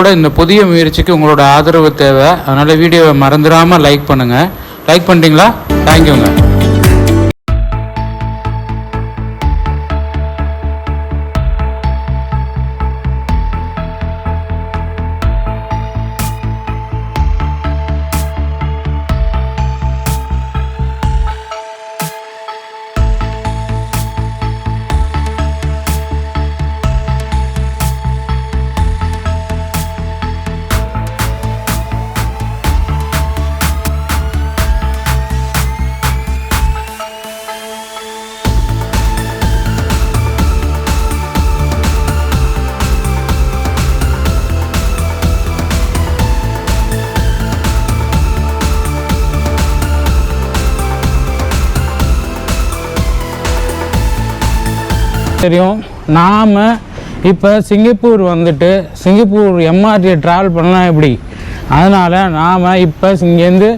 பாதுகாக்கிறோட இந்த புதிய முயற்சிக்கு உங்களோட ஆதரவு தேவை. அதனால் வீடியோவை மறந்துடாமல் லைக் பண்ணுங்கள் லைக் பண்ணுறீங்களா தேங்க்யூங்க தெரியும். நாம் இப்போ சிங்கப்பூர் வந்துட்டு சிங்கப்பூர் எம்ஆர்டியை ட்ராவல் பண்ணலாம் எப்படி? அதனால் நாம் இப்போ இங்கேருந்து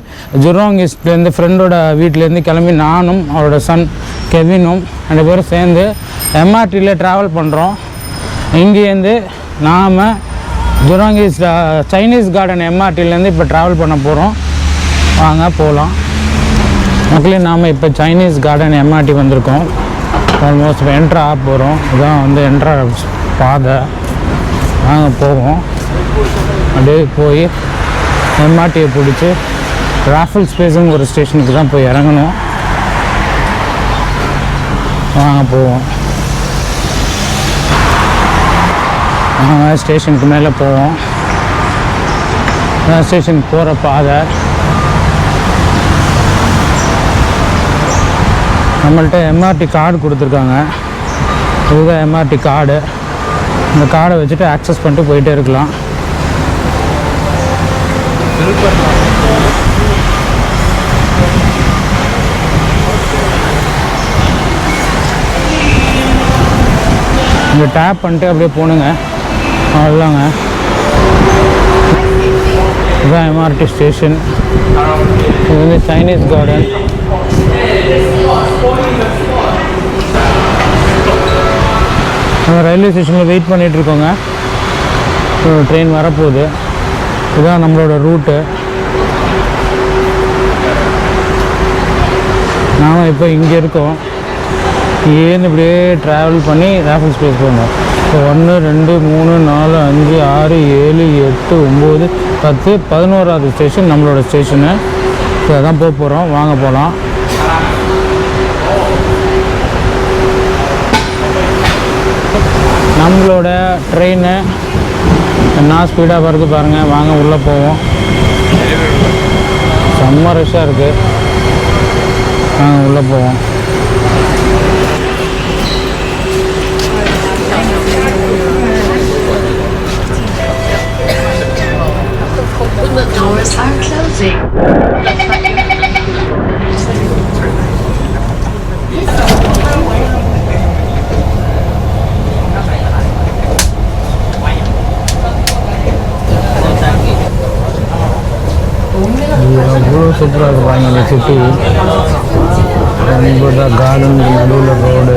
ஜுரோங் ஈஸ்ட்லேருந்து ஃப்ரெண்டோட வீட்டிலேருந்து கிளம்பி நானும் அவரோட சன் கெவினும் ரெண்டு பேரும் சேர்ந்து எம்ஆர்டியில் ட்ராவல் பண்ணுறோம் இங்கேருந்து நாம் ஜுரோங் ஈஸ்ட் சைனீஸ் கார்டன் எம்ஆர்டிலேருந்து இப்போ ட்ராவல் பண்ண போகிறோம் வாங்க போகலாம் மக்களே நாம் இப்போ சைனீஸ் கார்டன் எம்ஆர்டி வந்திருக்கோம். ஆல்மோஸ்ட் என்ட்ரு ஆக போகிறோம் இதுதான் வந்து என்ட்ரா பாதை. நாங்கள் போவோம். அப்படியே போய் எம்ஆர்டியை பிடிச்சி ராஃபல் ஸ்பேஸுங்க ஒரு ஸ்டேஷனுக்கு தான் போய் இறங்கணும். வாங்க போவோம். நாங்கள் ஸ்டேஷனுக்கு மேலே போவோம். ஸ்டேஷனுக்கு போகிற பாதை. நம்மள்கிட்ட எம்ஆர்டி கார்டு கொடுத்துருக்காங்க. இதுதான் எம்ஆர்டி கார்டு இந்த கார்டை வச்சுட்டு ஆக்சஸ் பண்ணிட்டு போயிட்டே இருக்கலாம். இங்கே டேப் பண்ணிட்டு அப்படியே போகணுங்க அவ்வளோதாங்க இதுதான் எம்ஆர்டி ஸ்டேஷன் இது வந்து சைனீஸ் கார்டன் நம்ம ரயில்வே ஸ்டேஷனில் வெயிட் பண்ணிகிட்ருக்கோங்க இருக்கோங்க. ட்ரெயின் வரப்போகுது. இதுதான் நம்மளோட ரூட்டு. நாம் இப்போ இங்கே இருக்கோம். ஏன்னு இப்படியே ட்ராவல் பண்ணி ராஃபல் ஸ்பேஸ் போகணும். இப்போ ஒன்று ரெண்டு மூணு நாலு அஞ்சு ஆறு ஏழு எட்டு ஒம்பது பத்து பதினோராவது ஸ்டேஷன் நம்மளோட ஸ்டேஷனு இப்போ அதான் போக போகிறோம் வாங்க போகலாம் நம்மளோட ட்ரெயினு என்ன ஸ்பீடாக வருது பாருங்கள் வாங்க உள்ளே போவோம். செம்ம ரஷ்ஷாக இருக்குது வாங்க உள்ளே போவோம். The doors are closing. அவ்வளோ சூப்பராக இருப்பாங்க இந்த சிட்டி ரொம்ப கார்டன் நடுவில் ரோடு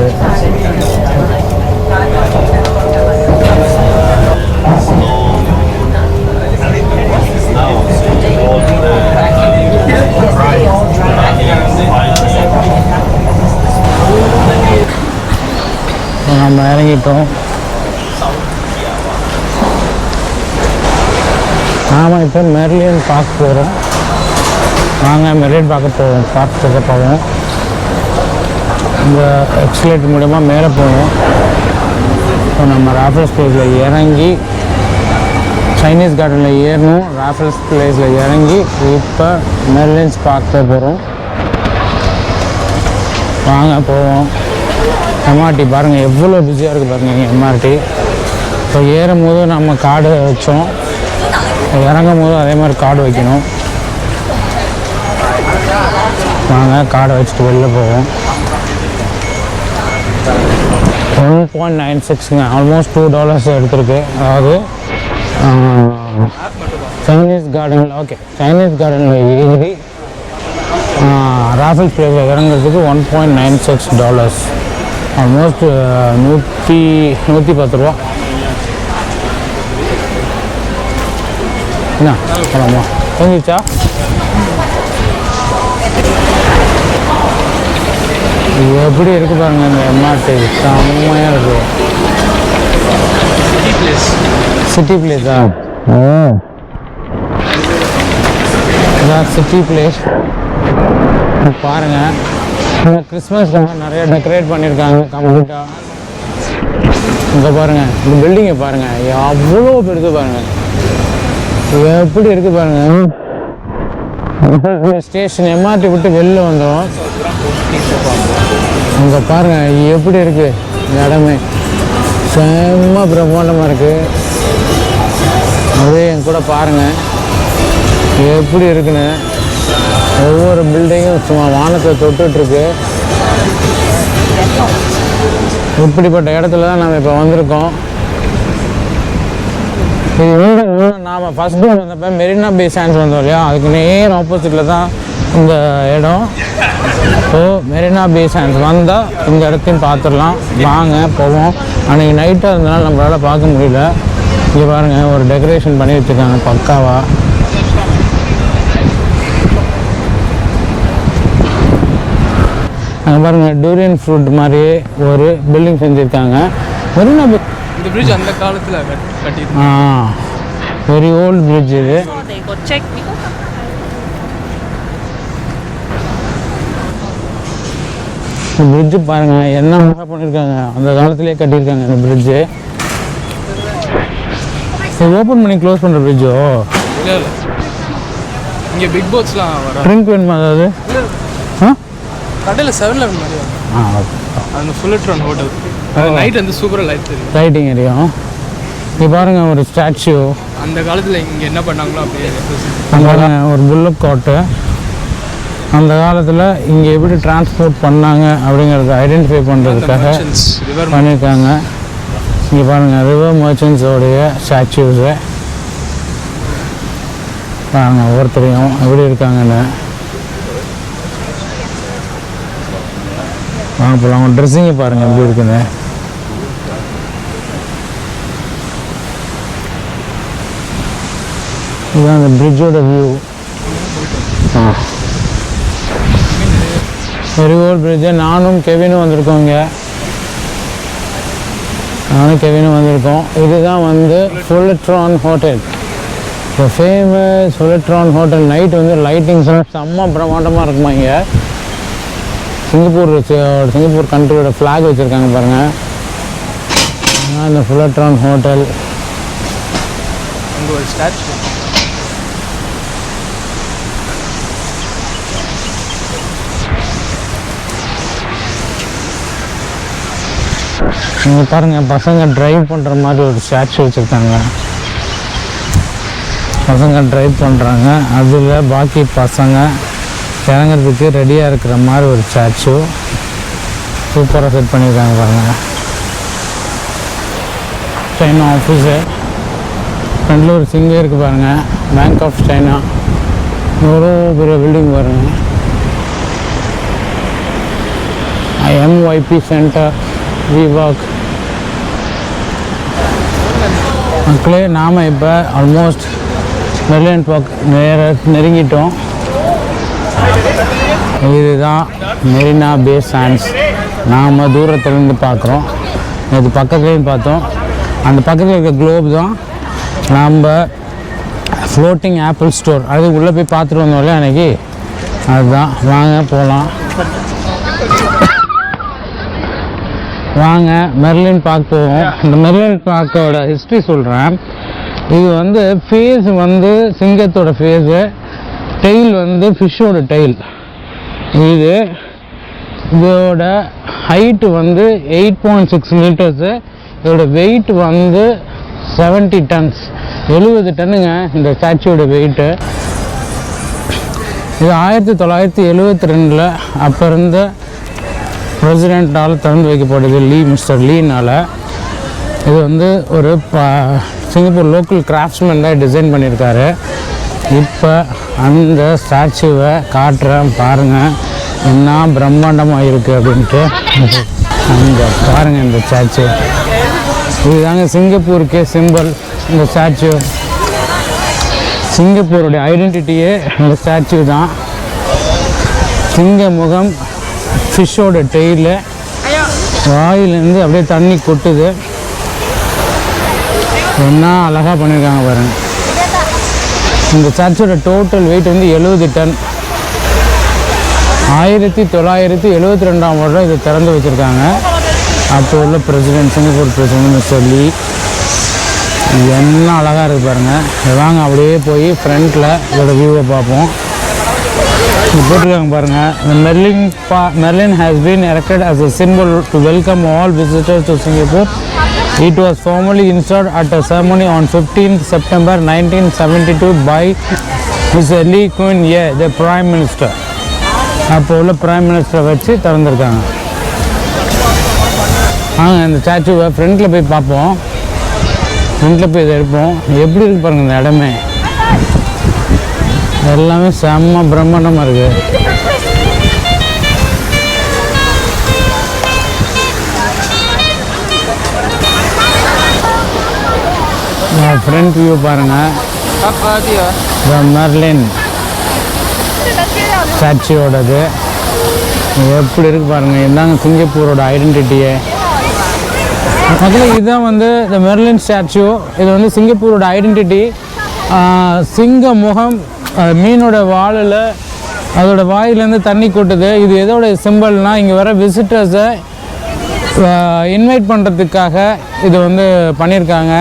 பார்க்க போவோம் பார்க் பார்க்க போவோம். இந்த எக்ஸ்லேட் மூலயமா மேலே போவோம். இப்போ நம்ம ராஃபல்ஸ் பிளேஸில் இறங்கி சைனீஸ் கார்டனில் ஏறணும். ராஃபல்ஸ் பிளேஸில் இறங்கி இப்போ மெர்லின்ஸ் பார்க்க போகிறோம் வாங்க போவோம். எம்ஆர்டி பாருங்கள் எவ்வளோ பிஸியாக இருக்குது பாருங்கள் எம்ஆர்டி இப்போ ஏறும் போது நம்ம கார்டு வச்சோம். இறங்கும் போது அதே மாதிரி கார்டு வைக்கணும். வாங்க கார்டை வச்சுட்டு வெளில போவோம். ஒன் பாயிண்ட் நைன் சிக்ஸுங்க ஆல்மோஸ்ட் டூ டாலர்ஸ் எடுத்திருக்கு. அதாவது சைனீஸ் கார்டனில் ஓகே சைனீஸ் கார்டனில் ஏறி ராஃபல் பிளேஸில் இறங்குறதுக்கு one point nine six dollars almost நூற்றி நூற்றி பத்து ரூபா. என்ன போலாமா தெரிஞ்சிச்சா எப்படி இருக்கு பாருங்க இந்த எம்ஆர்டி செம்மையாக இருக்கு. சிட்டி பிளேஸா ஓ இதான் சிட்டி பிளேஸ் பாருங்க. கிறிஸ்மஸ்க்காக நிறைய டெக்கரேட் பண்ணியிருக்காங்க கம்ப்ளீட்டாக இங்கே பாருங்க இந்த பில்டிங்கை பாருங்க. அவ்வளோ பெருசு பாருங்க. எப்படி இருக்கு பாருங்க. ஸ்டேஷன் எம்ஆர்டி விட்டு வெளில வந்தோம். அங்கே பாருங்க எப்படி இருக்கு? இந்த இடமே. செம்ம பிரம்மாண்டமாக இருக்கு. அப்படியே என் கூட பாருங்க. எப்படி இருக்குன்னு. ஒவ்வொரு பில்டிங்கும் சும்மா வானத்தை தொட்டுட்ருக்கு. இப்படிப்பட்ட இடத்துல தான் நம்ம இப்போ வந்திருக்கோம். இது இன்னும் நாம் ஃபஸ்ட் டைம் வந்தப்போ மெரினா பே சான்ஸ் வந்தோம் இல்லையா? அதுக்கு நேரம் ஆப்போசிட்டில் தான் இந்த இடம். ஸோ மெரினா பே சான்ஸ் வந்தால் இந்த இடத்தையும் பார்த்துடலாம். வாங்க போவோம். அன்றைக்கி நைட்டாக இருந்தனால நம்மளால் பார்க்க முடியல. இங்கே பாருங்கள் ஒரு டெக்கரேஷன் பண்ணி வச்சுருக்காங்க பக்காவா. அங்கே பாருங்கள் டூரியன் ஃப்ரூட் மாதிரியே ஒரு பில்டிங் செஞ்சுருக்காங்க. மெரினா பே இந்த பிரிட்ஜ் அந்த காலத்துல கட்- கட்டியிருந்தாங்க. ஆ வெரி ஓல்டு பிரிட்ஜ் இது. இந்த பிரிட்ஜு பாருங்க என்ன அழகா பண்ணியிருக்காங்க அந்த காலத்திலேயே கட்டியிருக்காங்க இந்த பிரிட்ஜு ஓப்பன் பண்ணி க்ளோஸ் பண்ணுற பிரிட்ஜோ இல்ல இங்க பிக் போட்ஸ்லாம் வர ட்ரிங்க் வேணுமா அதாவது? ஆ? கடையில செவன் லெவன் மாதிரி வரும். ஆ அந்த ஃபுல்லட்ரான் ஹோட்டல் நைட் வந்து சூப்பராக லைட் தெரியும். ரைட்டிங் ஏரியும் இங்கே பாருங்க ஒரு ஸ்டாச்சு அந்த காலத்துல இங்க என்ன பண்ணாங்களோ அப்படியே. அங்கே ஒரு புல்லட் கோட்டை அந்த காலத்தில் இங்கே எப்படி டிரான்ஸ்போர்ட் பண்ணாங்க அப்படிங்கிறத ஐடென்டிஃபை பண்ணுறதுக்காக பண்ணியிருக்காங்க. இங்கே பாருங்கள் ரிவர் மர்ச்சன்ஸோடைய ஸ்டாச்சூஸு பாருங்க ஒவ்வொருத்தரையும் எப்படி இருக்காங்கன்னு. வாங்க போகலாம் அவங்க ட்ரெஸ்ஸிங்கை பாருங்கள் எப்படி இருக்குன்னு. இதுதான் அந்த பிரிட்ஜோட வியூ வெரி பிரிட்ஜு நானும் கெவினும் வந்திருக்கோம் இங்கே நானும் கெவினும் வந்திருக்கோம். இதுதான் வந்து ஃபுல்லட்ரான் ஹோட்டல் இப்போ ஃபேமஸ் ஃபுல்லட்ரான் ஹோட்டல் நைட் வந்து லைட்டிங்ஸ்லாம் செம்ம பிரமாண்டமாக இருக்குமா இங்கே? சிங்கப்பூர் வச்சு- சிங்கப்பூர் கண்ட்ரியோட ஃப்ளாக் வச்சுருக்காங்க பாருங்கள் அந்த இந்த ஃபுல்லட்ரான் ஹோட்டல் ஒரு ஸ்டாச்சு நீங்கள் பாருங்கள் பசங்க ட்ரைவ் பண்ணுற மாதிரி ஒரு ஸ்டாச்சு வச்சுருக்காங்க. பசங்க ட்ரைவ் பண்ணுறாங்க அதில் பாக்கி பசங்க இறங்குறதுக்கு ரெடியாக இருக்கிற மாதிரி ஒரு ஸ்டாச்சு சூப்பராக செட் பண்ணியிருக்காங்க பாருங்கள் சைனா ஆஃபீஸு ஃப்ரெண்டில் ஒரு சிங்கே இருக்குது பாருங்கள் பேங்க் ஆஃப் சைனா எவ்வளோ பெரிய பில்டிங் பாருங்கள் எம்ஒய்பி சென்டர் விவாக் மக்களே நாம் இப்போ ஆல்மோஸ்ட் மெர்லியன் பார்க் நேர நெருங்கிட்டோம். இதுதான் மெரினா பே சாண்ட்ஸ் நாம் தூரத்துலேருந்து பார்க்குறோம் இது பக்கத்துலேயும் பார்த்தோம். அந்த பக்கத்தில் இருக்க குளோப் தான் நாம் ஃப்ளோட்டிங் ஆப்பிள் ஸ்டோர் அது உள்ளே போய் பார்த்துட்டு வந்தோம்ல அன்றைக்கி அதுதான். வாங்க போகலாம் வாங்க மெர்லின் பார்க் போவோம். இந்த மெர்லின் பார்க்கோட ஹிஸ்ட்ரி சொல்கிறேன் இது வந்து ஃபேஸ் வந்து சிங்கத்தோட ஃபேஸு டெயில் வந்து ஃபிஷ்ஷோட டெயில் இது இதோட ஹைட்டு வந்து எயிட் பாயிண்ட் சிக்ஸ் மீட்டர்ஸு இதோட வெயிட் வந்து செவன்ட்டி டன்ஸ் எழுபது டன்னுங்க இந்த ஸ்டாச்சுவோட வெயிட்டு இது ஆயிரத்தி தொள்ளாயிரத்தி எழுவத்தி ரெண்டில் அப்போ இருந்த பிரசிடெண்ட்டால் திறந்து வைக்கப்படுது லீ மிஸ்டர் லீனால் இது வந்து ஒரு ப சிங்கப்பூர் லோக்கல் கிராஃப்ட்ஸ்மேன் தான் டிசைன் பண்ணியிருக்காரு. இப்போ அந்த ஸ்டாச்சுவை காட்டுறேன் பாருங்கள் என்ன பிரம்மாண்டமாக இருக்குது அப்படின்ட்டு. அங்கே பாருங்கள் இந்த ஸ்டாச்சு இதுதாங்க சிங்கப்பூருக்கே சிம்பிள் இந்த ஸ்டாச்சு சிங்கப்பூருடைய ஐடென்டிட்டியே இந்த ஸ்டாச்சு தான். சிங்க முகம் ஃபிஷ்ஷோட டெய்லில் வாயிலேருந்து அப்படியே தண்ணி கொட்டுது. என்ன அழகாக பண்ணியிருக்காங்க பாருங்க. இந்த சர்ச்சோட டோட்டல் வெயிட் வந்து எழுபது டன். ஆயிரத்தி தொள்ளாயிரத்தி எழுபத்தி ரெண்டாம் வருடம் இதை திறந்து வச்சுருக்காங்க. அப்போ உள்ள president Singapore president mister Lee எல்லாம் அழகாக இருக்குது பாருங்கள் வாங்க அப்படியே போய் ஃப்ரண்ட்டில் இதோட வியூவை பார்ப்போம். போட்டிருக்காங்க பாருங்க இந்த மெர்லின் பா Merlion has been erected as a symbol to welcome all visitors to Singapore it was formally installed at a ceremony on fifteen September nineteen seventy two by miss Lee Kuan Yew the prime minister அப்போ உள்ள prime மினிஸ்டரை வச்சு திறந்துருக்காங்க நாங்கள் இந்த ஸ்டாச்சுவை ஃப்ரண்ட்டில் போய் பார்ப்போம் ஃப்ரண்ட்டில் போய் இதை எடுப்போம் எப்படி இருக்கு பாருங்கள் இந்த இடமே எல்லாமே செம்ம பிரம்மாண்டமாக இருக்கு. ஃப்ரண்ட் வியூ பாருங்க. த மெர்லின் ஸ்டாச்சுவோடது எப்படி இருக்கு பாருங்க. இதாங்க சிங்கப்பூரோட ஐடென்டிட்டியே அதில் இதுதான் வந்து இந்த மெர்லின் ஸ்டாச்சு இது வந்து சிங்கப்பூரோட ஐடென்டிட்டி சிங்க முகம் மீனோட வாலில் அதோட வாயிலேருந்து தண்ணி கொட்டுது. இது எதோட சிம்பிள்னால் இங்கே வர விசிட்டர்ஸை இன்வைட் பண்ணுறதுக்காக இது வந்து பண்ணியிருக்காங்க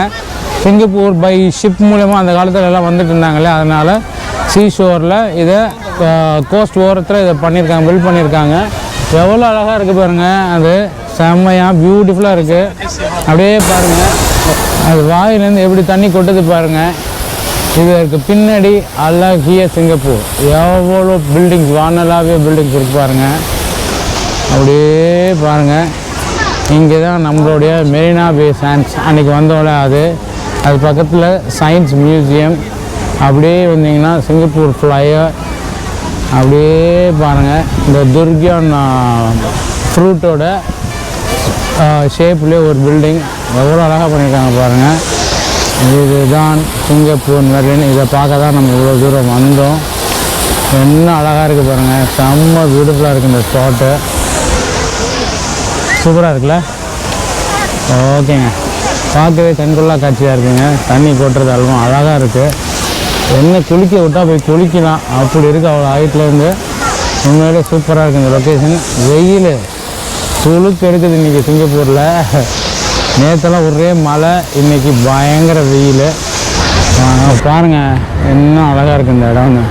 சிங்கப்பூர் பை ஷிப் மூலமாக அந்த காலத்தில் எல்லாம் வந்துட்டு இருந்தாங்களே அதனால் சீஷோரில் இதை கோஸ்ட் ஓரத்தில் இதை பண்ணியிருக்காங்க பில்ட் பண்ணியிருக்காங்க எவ்வளோ அழகாக இருக்குது பாருங்கள் அது செம்மையாக பியூட்டிஃபுல்லாக இருக்குது அப்படியே பாருங்கள் அது வாயிலேருந்து எப்படி தண்ணி கொட்டுது பாருங்கள் இதற்கு பின்னாடி அழகிய சிங்கப்பூர். எவ்வளோ பில்டிங்ஸ் வானலாவே பில்டிங்ஸ் இருக்கு பாருங்கள் அப்படியே பாருங்கள் இங்கே தான் நம்மளுடைய மெரினா பே சாண்ட்ஸ் அன்றைக்கி வந்தோம்ல அது. அது பக்கத்தில் சயின்ஸ் மியூசியம் அப்படியே வந்தீங்கன்னா சிங்கப்பூர் ஃப்ளையர் அப்படியே பாருங்கள் இந்த துர்கியான் ஃப்ரூட்டோட ஷேப்லேயே ஒரு பில்டிங் எவ்வளோ அழகாக பண்ணியிருக்காங்க பாருங்கள் இதுதான் சிங்கப்பூர் மெரின் இதை பார்க்க தான் நம்ம இவ்வளோ தூரம் வந்தோம். என்ன அழகாக இருக்குது பாருங்கள் செம்ம பியூட்டிஃபுல்லாக இருக்குது இந்த ஸ்பாட்டு சூப்பராக இருக்குல்ல? ஓகேங்க. பார்க்கவே கண்கொள்ளா காட்சியாக இருக்குங்க. தண்ணி போட்டுறது அல்வம் அழகாக இருக்குது என்ன குளிக்க விட்டால் போய் குளிக்கலாம். அப்படி இருக்குது அவ்வளோ ஹைட்லேருந்து உண்மையிலே சூப்பராக இருக்குது இந்த லொக்கேஷன் வெயில். சுளுக்கு எடுக்குது இன்றைக்கி சிங்கப்பூரில். நேற்றெல்லாம் ஒரே மழை இன்னைக்கு பயங்கர வெயில். பாருங்கள் என்ன அழகாக இருக்குது இந்த இடம்னு.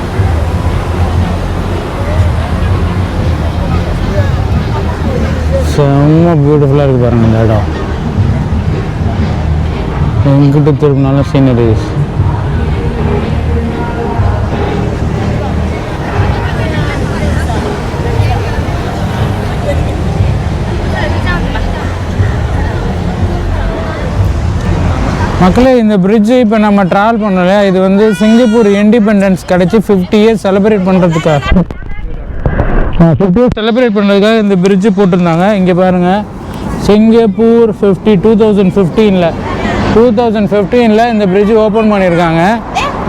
செம்ம பியூட்டிஃபுல்லாக இருக்குது பாருங்கள் இந்த இடம். எங்கிட்ட திரும்பினாலும் சீனரிஸ் மக்களே இந்த பிரிட்ஜு இப்போ நம்ம ட்ராவல் பண்ணல இது வந்து சிங்கப்பூர் இண்டிபெண்டன்ஸ் கிடச்சி ஃபிஃப்டி இயர்ஸ் செலிப்ரேட் பண்ணுறதுக்காக ஃபிஃப்டி இயர்ஸ் செலிப்ரேட் பண்ணுறதுக்காக இந்த பிரிட்ஜு போட்டிருந்தாங்க. இங்கே பாருங்கள் சிங்கப்பூர் ஃபிஃப்டி டூ தௌசண்ட் ஃபிஃப்டீனில் டூ தௌசண்ட் ஃபிஃப்டீனில் இந்த பிரிட்ஜு ஓப்பன் பண்ணியிருக்காங்க.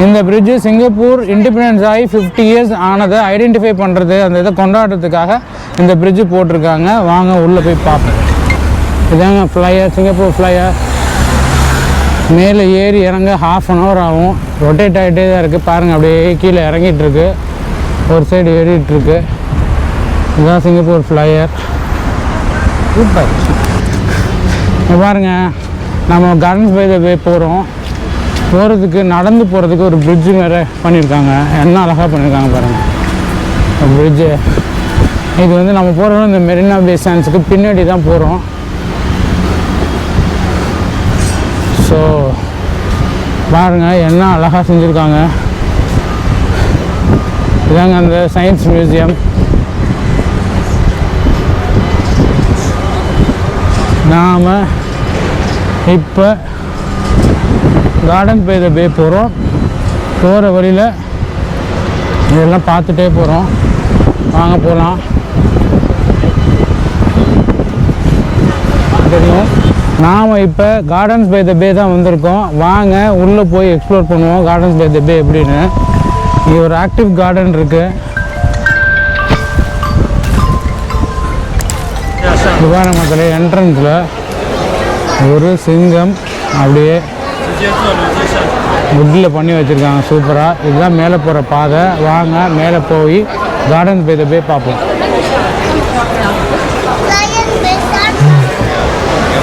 இந்த பிரிட்ஜு சிங்கப்பூர் இண்டிபெண்டன்ஸ் ஆகி ஃபிஃப்டி இயர்ஸ் ஆனதை ஐடென்டிஃபை பண்ணுறது அந்த இதை கொண்டாடுறதுக்காக இந்த பிரிட்ஜு போட்டிருக்காங்க. வாங்க உள்ளே போய் பார்ப்போம். இதாங்க ஃப்ளையர் சிங்கப்பூர் ஃப்ளையர் மேலே ஏறி இறங்க ஹாஃப் அன் ஹவர் ஆகும். ரொட்டேட் ஆகிட்டே தான் இருக்குது பாருங்கள் அப்படியே கீழே இறங்கிட்டுருக்கு. ஒரு சைடு ஏறிட்டுருக்கு. இதுதான் சிங்கப்பூர் ஃப்ளையர் சூப்பர் இங்க பாருங்க நம்ம கார்டன்ஸ் பை த வே போகிறோம் போகிறதுக்கு நடந்து போகிறதுக்கு ஒரு பிரிட்ஜு வேறு பண்ணியிருக்காங்க. என்ன அழகாக பண்ணியிருக்காங்க பாருங்கள் பிரிட்ஜு இது வந்து நம்ம போகிறோம் இந்த மெரினா பே சான்ஸுக்கு பின்னாடி தான் போகிறோம் ஸோ பாருங்கள் என்ன அழகாக செஞ்சுருக்காங்க. இதாங்க அந்த சயின்ஸ் மியூசியம் நாம் இப்போ கார்டன் பை த பே போகிறோம் போகிற வழியில் இதெல்லாம் பார்த்துட்டே போகிறோம் வாங்க போகலாம் தெரியும். நாம் இப்போ கார்டன்ஸ் பை த பே தான் வந்திருக்கோம். வாங்க உள்ளே போய் எக்ஸ்ப்ளோர் பண்ணுவோம். கார்டன்ஸ் பை த பே எப்படின்னு. இங்கே ஒரு ஆக்டிவ் கார்டன் இருக்குது விமான மக்களே என்ட்ரன்ஸில் ஒரு சிங்கம் அப்படியே வுட்டில் பண்ணி வச்சுருக்காங்க. சூப்பராக இதுதான் மேலே போகிற பாதை. வாங்க மேலே போய் கார்டன்ஸ் பை த பே பார்ப்போம்.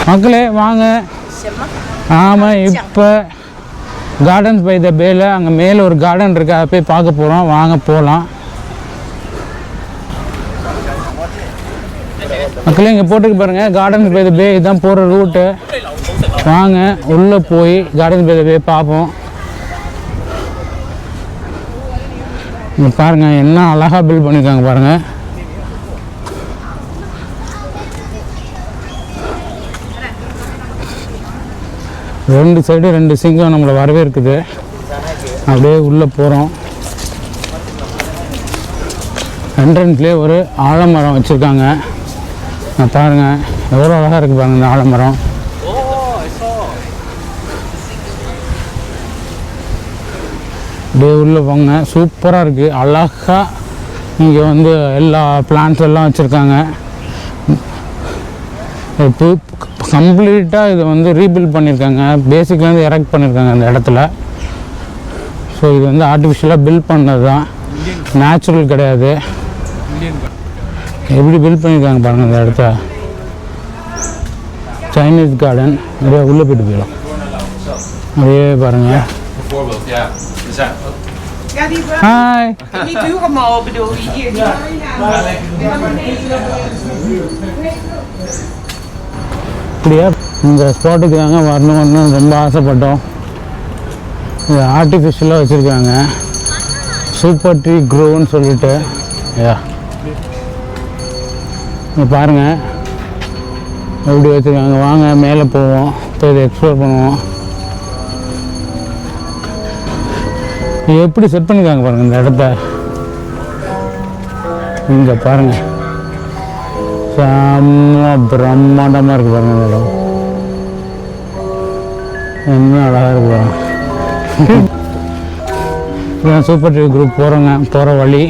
மக்களே வாங்க. ஆமாம் இப்போ கார்டன்ஸ் பை த பேல அங்கே மேலே ஒரு கார்டன் இருக்குது அதை போய் பார்க்க போகிறோம் வாங்க போகலாம் மக்களே இங்கே போட்டுருக்கு பாருங்கள் கார்டன்ஸ் பை த பே இதுதான் போகிற ரூட்டு வாங்க உள்ளே போய் கார்டன்ஸ் பை த பே பார்ப்போம். இங்கே பாருங்கள் என்ன அழகாக பில்ட் பண்ணியிருக்காங்க பாருங்கள் ரெண்டு சைடு ரெண்டு சிங்கம் நம்மளை வரவேற்குது அப்படியே உள்ளே போகிறோம் என்ட்ரன்ஸ்லேயே ஒரு ஆலமரம் வச்சுருக்காங்க. பாருங்கள் எவ்வளோ அழகாக இருக்குது பாருங்க இந்த ஆலமரம். அப்படியே உள்ளே போங்க. சூப்பராக இருக்குது அழகாக இங்கே வந்து எல்லா பிளான்ஸ் எல்லாம் வச்சுருக்காங்க. பூ கம்ப்ளீட்டாக இதை வந்து ரீபில்ட் பண்ணியிருக்காங்க. பேசிக்லேருந்து எரெக்ட் பண்ணியிருக்காங்க அந்த இடத்துல. ஸோ இது வந்து ஆர்டிஃபிஷியலாக பில்ட் பண்ணது தான் நேச்சுரல் கிடையாது. எப்படி பில்ட் பண்ணியிருக்காங்க பாருங்கள் அந்த இடத்த. சைனீஸ் கார்டன் அப்படியே உள்ளே போயிட்டு போயிடும் அப்படியே பாருங்கள் Four wheels, yeah. அப்படியே இந்த ஸ்பாட்டுக்கு தாங்க வரணும் வரணும் ரொம்ப ஆசைப்பட்டோம். இது ஆர்டிஃபிஷியலாக வச்சுருக்காங்க. சூப்பர் ட்ரீ க்ரோன்னு சொல்லிட்டு. ஐயா இங்க பாருங்கள் எப்படி வச்சுருக்காங்க? வாங்க மேலே போவோம். போய் இதை எக்ஸ்ப்ளோர் பண்ணுவோம். எப்படி செட் பண்ணியிருக்காங்க பாருங்கள் இந்த இடத்த? இங்கே பாருங்கள் செம்ம பிரம்மாண்டமாக இருக்குது பாருங்க மேடம் இடம் என்ன அழகாக இருக்கு பாருங்க சூப்பர் டிவி குரூப் போகிறோங்க போகிற வழி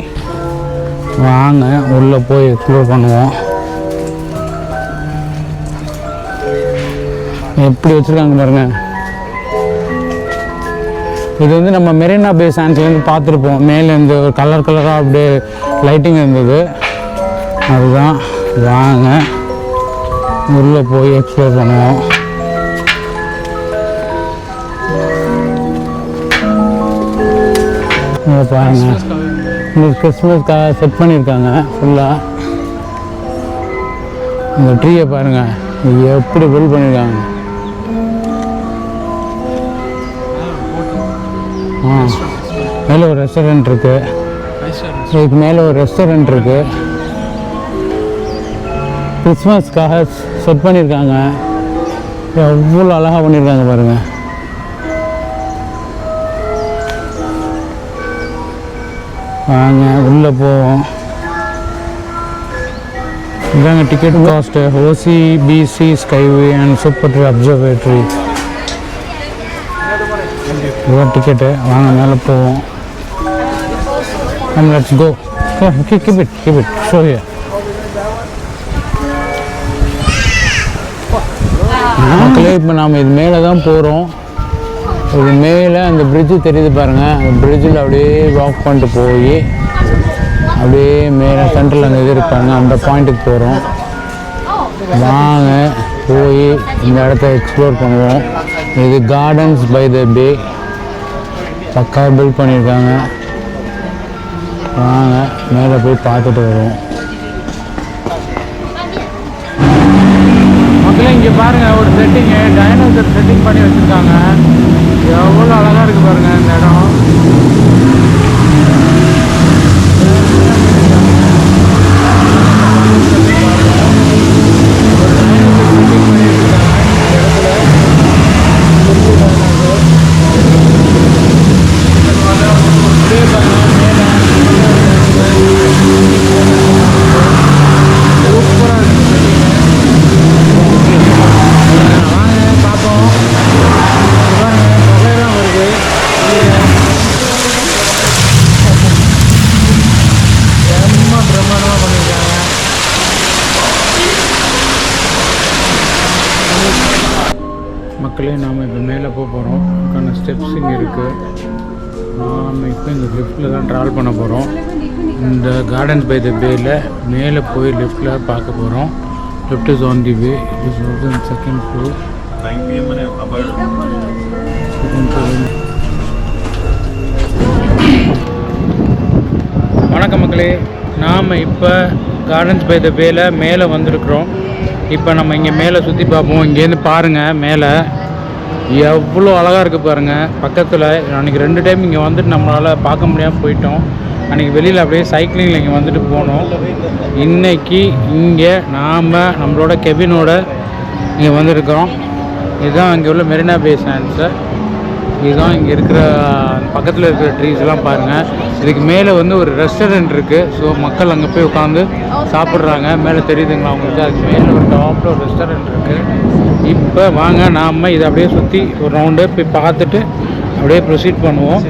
வாங்க உள்ளே போய் எக்ஸ்ப்ளோர் பண்ணுவோம் எப்படி வச்சுருக்காங்க பாருங்க இது வந்து நம்ம மெரினா பே சான்ஸ்லேருந்து பார்த்துருப்போம். மேலேருந்து ஒரு கலர் கலராக அப்படியே லைட்டிங் இருந்தது. அதுதான். வாங்க. உள்ளே போய் எக்ஸ்ப்ளோர் பண்ணுவோம். இங்க பாருங்க. இந்த கிறிஸ்மஸ்க்காக செட் பண்ணியிருக்காங்க ஃபுல்லாக இந்த ட்ரீயை பாருங்க. இது எப்படி பில்ட் பண்ணியிருக்காங்க ஆ. மேலே ஒரு ரெஸ்டாரண்ட் இருக்குது இதுக்கு மேலே ஒரு ரெஸ்டாரண்ட் இருக்குது கிறிஸ்மஸ்க்காக செட் பண்ணியிருக்காங்க. எவ்வளோ அழகாக பண்ணியிருக்காங்க பாருங்கள் வாங்க உள்ளே போவோம். இதாங்க ticket cost OCBC skyway and super observatory இதுதான் டிக்கெட்டு வாங்க மேலே போவோம். And let's go keep it keep it show மக்களே இப்போ நாம் இது மேலே தான் போகிறோம் இது மேலே அந்த பிரிட்ஜு தெரியுது பாருங்கள் அந்த பிரிட்ஜில் அப்படியே வாக் பண்ணிட்டு போய் அப்படியே மேலே சென்டரில் அந்த இது இருப்பாங்க. அந்த பாயிண்ட்டுக்கு போகிறோம் வாங்க போய் இந்த இடத்த எக்ஸ்ப்ளோர் பண்ணுவோம். இது கார்டன்ஸ் பை த பே பக்கா பில்ட் பண்ணியிருக்காங்க. வாங்க மேலே போய் பார்த்துட்டு வருவோம். இங்கே பாருங்க ஒரு செட்டிங்கு டைனோசர் செட்டிங் பண்ணி வச்சுருக்காங்க. எவ்வளோ அழகாக இருக்குது பாருங்க இந்த இடம். கார்டன் கார்டன்ஸ் பை த பேயில் மேலே போய் லெஃப்டில் பார்க்க போகிறோம் left is on the way it is second floor வணக்கம் மக்களே. நாம் இப்போ கார்டன்ஸ் பை த பேயில் மேலே வந்திருக்கிறோம். இப்போ நம்ம இங்கே மேலே சுற்றி பார்ப்போம். இங்கேருந்து பாருங்கள் மேலே. எவ்வளோ அழகாக இருக்குது பாருங்கள் பக்கத்தில் அன்றைக்கி ரெண்டு டைம் இங்கே வந்துட்டு நம்மளால் பார்க்க முடியாமல் போயிட்டோம். அன்றைக்கி வெளியில் அப்படியே சைக்கிளிங்கில் இங்கே வந்துட்டு போனோம். இன்றைக்கி இங்கே நாம் நம்மளோட கெபினோட இங்கே வந்திருக்கிறோம் இதுதான் இங்கே உள்ள மெரினா பே சாண்ட்ஸு இதுதான் இங்கே இருக்கிற பக்கத்தில் இருக்கிற ட்ரீஸ் எல்லாம் பாருங்கள் இதுக்கு மேலே வந்து ஒரு ரெஸ்டாரண்ட் இருக்குது ஸோ மக்கள் அங்கே போய் உட்காந்து சாப்பிட்றாங்க. மேலே தெரியுதுங்களா அவங்களுக்கு அதுக்கு மேலே ஒரு டாப்பில் ஒரு ரெஸ்டாரண்ட் இருக்குது இப்போ வாங்க நாம் இதை அப்படியே சுற்றி ஒரு ரவுண்டு போய் பார்த்துட்டு அப்படியே ப்ரொசீட் பண்ணுவோம்.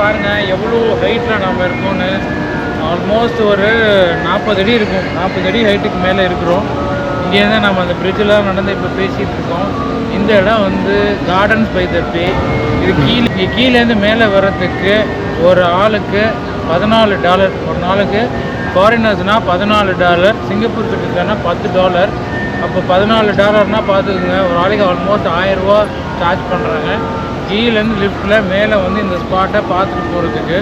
பாருங்கள் எவ்வளோ ஹைட்டில் நம்ம இருக்கோம்னு. ஆல்மோஸ்ட் ஒரு நாற்பது அடி இருக்கும். நாற்பது அடி ஹைட்டுக்கு மேலே இருக்கிறோம். இங்கேருந்து நம்ம அந்த பிரிட்ஜெலாம் நடந்து இப்போ பேசிகிட்டு இருக்கோம். இந்த இடம் வந்து கார்டன்ஸ் பை த பே இது கீழே கீழேருந்து மேலே வர்றதுக்கு ஒரு ஆளுக்கு பதினாலு டாலர். ஒரு நாளுக்கு ஃபாரினர்ஸ்னால் பதினாலு டாலர். சிங்கப்பூர் சிட்டிசன்னா பத்து டாலர். அப்போ பதினாலு டாலர்னால் பார்த்துக்குங்க. ஒரு ஆளுக்கு ஆல்மோஸ்ட் ஆயிரரூவா சார்ஜ் பண்ணுறாங்க கீழேருந்து லிஃப்ட்டில் மேலே வந்து இந்த ஸ்பாட்டை பார்த்துட்டு போகிறதுக்கு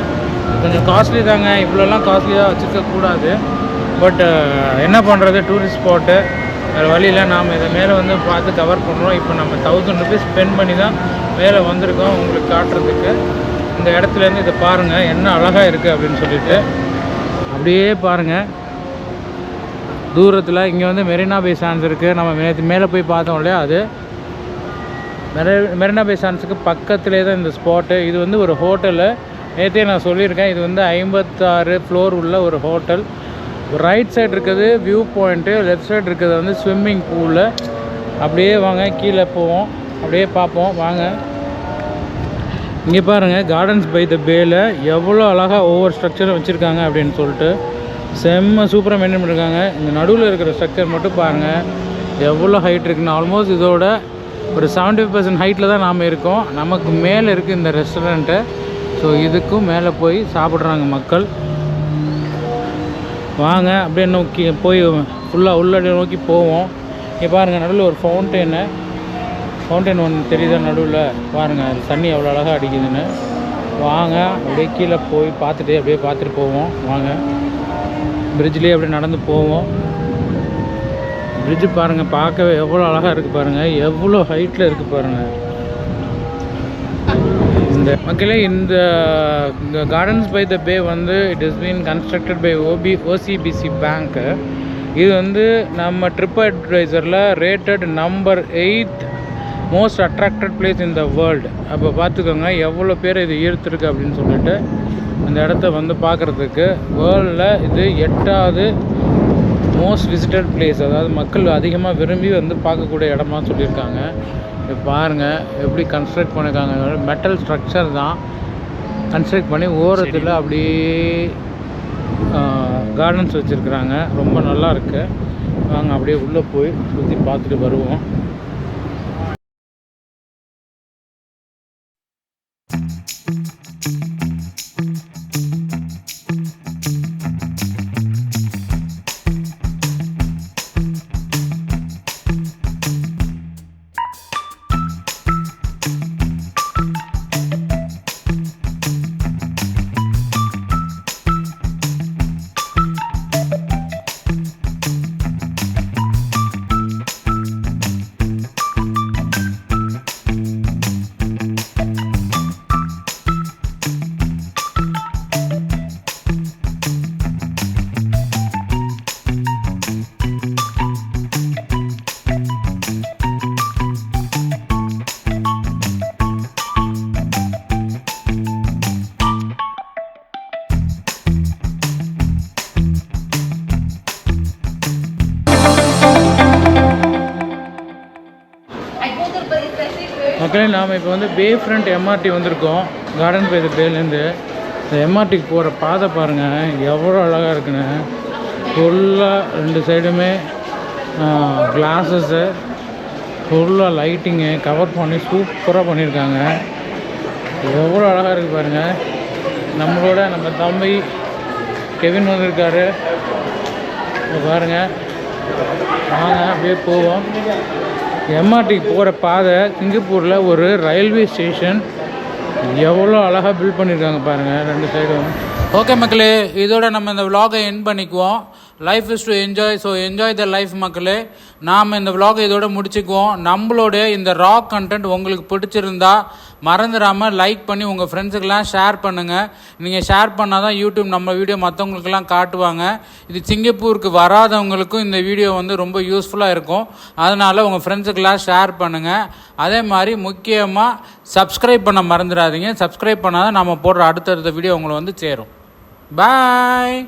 கொஞ்சம் காஸ்ட்லி தாங்க. இவ்வளோலாம் காஸ்ட்லியாக வச்சுருக்கக்கூடாது பட் என்ன பண்ணுறது டூரிஸ்ட் ஸ்பாட்டு வேறு வழியில் நாம் இதை மேலே வந்து பார்த்து கவர் பண்ணுறோம் இப்போ நம்ம தௌசண்ட் ருபீஸ் ஸ்பெண்ட் பண்ணி தான் மேலே வந்திருக்கோம் உங்களுக்கு காட்டுறதுக்கு. இந்த இடத்துலேருந்து இதை பாருங்கள் என்ன அழகாக இருக்குது அப்படின்னு சொல்லிட்டு. அப்படியே பாருங்கள் தூரத்தில் இங்கே வந்து மெரினா பே சான்ஸ் இருக்குது நம்ம நேற்று மேலே போய் பார்த்தோம் இல்லையா? அது மெர மெரினா பே சான்ஸுக்கு பக்கத்துலேயே தான் இந்த ஸ்பாட்டு. இது வந்து ஒரு ஹோட்டலு. நேற்றே நான் சொல்லியிருக்கேன் இது வந்து ஐம்பத்தாறு ஃப்ளோர் உள்ள ஒரு ஹோட்டல். ரைட் சைடு இருக்குது வியூ பாயிண்ட்டு லெஃப்ட் சைடு இருக்கிறது வந்து ஸ்விம்மிங் பூலு. அப்படியே வாங்க கீழே போவோம். அப்படியே பார்ப்போம் வாங்க. இங்கே பாருங்கள் கார்டன்ஸ் பை த பேல எவ்வளோ அழகாக ஒவ்வொரு ஸ்ட்ரக்சரும் வச்சுருக்காங்க அப்படின்னு சொல்லிட்டு. செம்ம சூப்பராக மெயின்டைன் பண்ணியிருக்காங்க இந்த நடுவில் இருக்கிற ஸ்ட்ரக்சர் மட்டும் பாருங்கள் எவ்வளோ ஹைட் இருக்குன்னு. ஆல்மோஸ்ட் இதோட ஒரு செவன்ட்டி ஃபைவ் பர்சன்ட் ஹைட்டில் தான் நாம் இருக்கோம். நமக்கு மேலே இருக்குது இந்த ரெஸ்டாரண்ட்டு ஸோ இதுக்கும் மேலே போய் சாப்பிட்றாங்க மக்கள். வாங்க அப்படியே நோக்கி போய் ஃபுல்லாக உள்ளடி நோக்கி போவோம். இங்கே பாருங்கள் நடுவில் ஒரு ஃபவுண்டெயினு ஃபவுண்டைன் ஒன்று தெரியுதா நடுவில்? பாருங்கள் அது தண்ணி எவ்வளோ அழகாக அடிக்குதுன்னு. வாங்க அப்படியே கீழே போய் பார்த்துட்டு அப்படியே பார்த்துட்டு போவோம். வாங்க. பிரிட்ஜ்லேயே அப்படியே நடந்து போவோம். பிரிட்ஜு பாருங்கள் பார்க்கவே எவ்வளோ அழகாக இருக்குது பாருங்கள் எவ்வளோ ஹைட்டில் இருக்குது பாருங்கள் இந்த மக்களே இந்த கார்டன்ஸ் பை த பே வந்து it is been constructed by O B OCBC bank இது வந்து நம்ம trip அட்வைசரில் rated number eighth most attracted place in the world அப்போ பார்த்துக்கோங்க எவ்வளோ பேர் இது ஈர்த்துருக்கு அப்படின்னு சொல்லிட்டு அந்த இடத்த வந்து பார்க்குறதுக்கு வேர்ல்டில் இது எட்டாவது மோஸ்ட் விசிட்டட் பிளேஸ் அதாவது மக்கள் அதிகமாக விரும்பி வந்து பார்க்கக்கூடிய இடமா சொல்லியிருக்காங்க. இது பாருங்கள் எப்படி கன்ஸ்ட்ரக்ட் பண்ணியிருக்காங்க மெட்டல் ஸ்ட்ரக்சர் தான் கன்ஸ்ட்ரக்ட் பண்ணி ஓரத்தில் அப்படியே கார்டன்ஸ் வச்சுருக்குறாங்க. ரொம்ப நல்லா இருக்கு. வாங்க அப்படியே உள்ளே போய் சுற்றி பார்த்துட்டு வருவோம். இப்போ வந்து பே ஃப்ரண்ட் எம்ஆர்டி வந்திருக்கோம். கார்டன் பை பேலேருந்து இந்த எம்ஆர்டிக்கு போகிற பாதை பாருங்கள் எவ்வளோ அழகாக இருக்குன்னு. ஃபுல்லாக ரெண்டு சைடுமே கிளாஸஸ்ஸு ஃபுல்லாக லைட்டிங்கு கவர் பண்ணி சூப்பராக பண்ணியிருக்காங்க. எவ்வளோ அழகாக இருக்குது பாருங்கள் நம்மளோட நம்ம தம்பி கெவின் வந்திருக்காரு. பாருங்கள் வாங்க அப்படியே போவோம். எம்ஆர்டிக்கு போகிற பாதை சிங்கப்பூரில் ஒரு ரயில்வே ஸ்டேஷன் எவ்வளோ அழகாக பில்ட் பண்ணியிருக்காங்க பாருங்கள் ரெண்டு சைடும் ஓகே மக்களே இதோட நம்ம இந்த விலாகை என் பண்ணிக்குவோம். Life is to enjoy so enjoy the life மக்களே. நாம் இந்த விலாகை இதோட முடிச்சுக்குவோம். நம்மளோட இந்த ராக் கண்டென்ட் உங்களுக்கு பிடிச்சிருந்தா மறந்துடாமல் லைக் பண்ணி உங்கள் ஃப்ரெண்ட்ஸுக்கெல்லாம் ஷேர் பண்ணுங்கள் நீங்கள் ஷேர் பண்ணால் தான் யூடியூப் நம்ம வீடியோ மற்றவங்களுக்கெல்லாம் காட்டுவாங்க. இது சிங்கப்பூருக்கு வராதவங்களுக்கும் இந்த வீடியோ வந்து ரொம்ப யூஸ்ஃபுல்லாக இருக்கும். அதனால் உங்கள் ஃப்ரெண்ட்ஸுக்கெல்லாம் ஷேர் பண்ணுங்கள் அதே மாதிரி முக்கியமாக சப்ஸ்கிரைப் பண்ண மறந்துடாதீங்க. சப்ஸ்கிரைப் பண்ணால் தான் நம்ம போடுற அடுத்தடுத்த வீடியோ உங்களை வந்து சேரும். பாய்